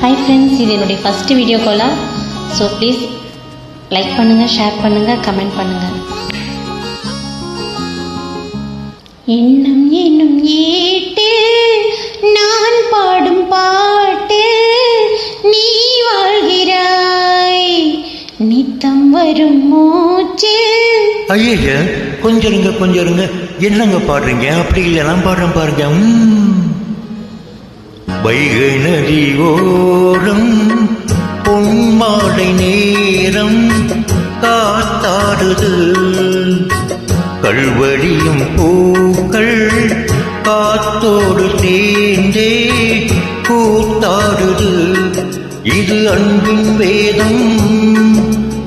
Hi friends இது என்னுடைய first video காலா ஸோ ப்ளீஸ் லைக் பண்ணுங்கள் ஷேர் பண்ணுங்கள் கமெண்ட் பண்ணுங்கள் எண்ணம் என்னும் ஏட்டு நான் பாடும் பாட்டு நீ வாழ்கிறாய். நித்தம் வரும் மூச்சு. ஐயா கொஞ்சம் இருங்க கொஞ்சம் இருங்க. என்னங்க பாடுறீங்க? அப்படி இல்லை நான் பாடுறேன் பாருங்க. வைகை நதி ஓரம் பொன்மாலை நேரம் காத்தாடுது. கல்வழியும் பூக்கள் காத்தோடு தேந்தே கூத்தாடுது. இது அன்பின் வேதம்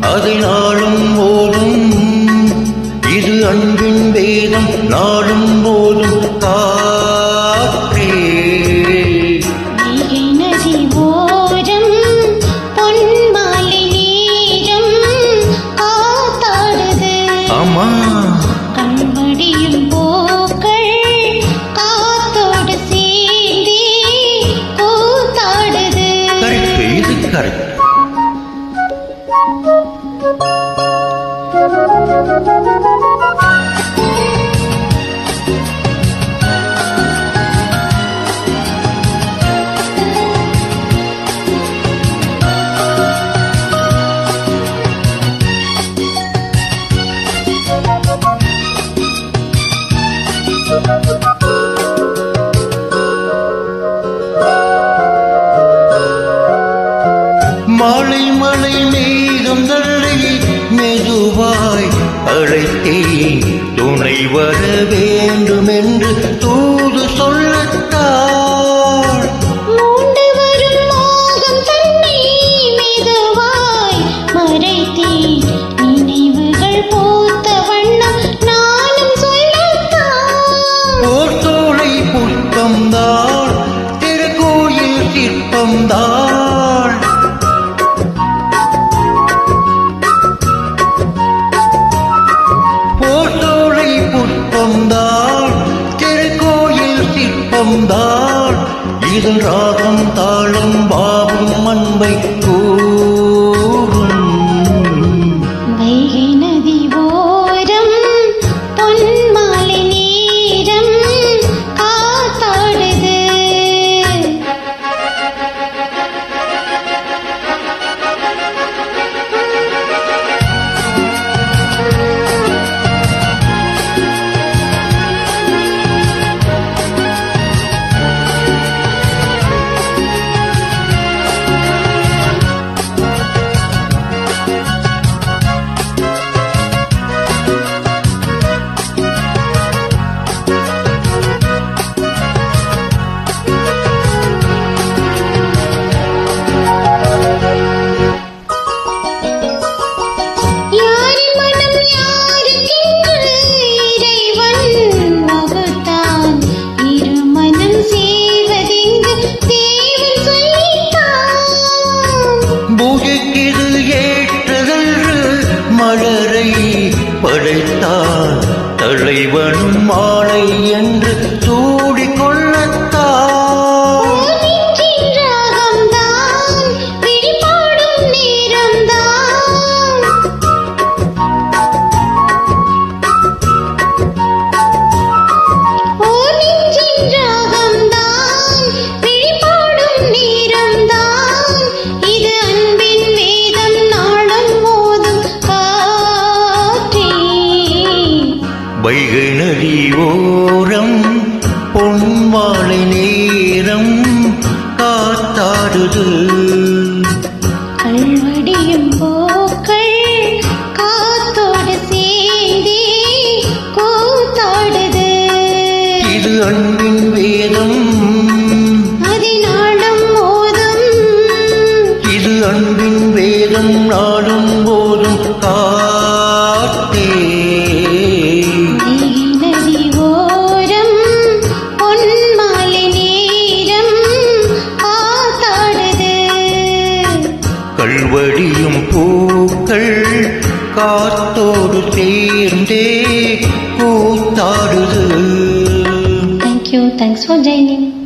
அதை நாளும் போதும் இது அன்பின் வேதம் நாளும் போதும் கா Thank you. அழைத்தேன் துணை வர வேண்டுமென்று தூ சிற்பம்தான் இதன் ராகம் தாழும் பாபும் அன்பை பொன்மாலை நேரம் காத்தாடுது. கல்வடியும் பூக்கள் காத்தோடு சேர்ந்தே கூத்தாடுது. இது அன்பின் வேதம். அதினாலும் மோதும். இது அன்பின் வேதம். நாடும் காத்தோடு சேர்ந்தே கூத்தாடுது. Thank you thanks for joining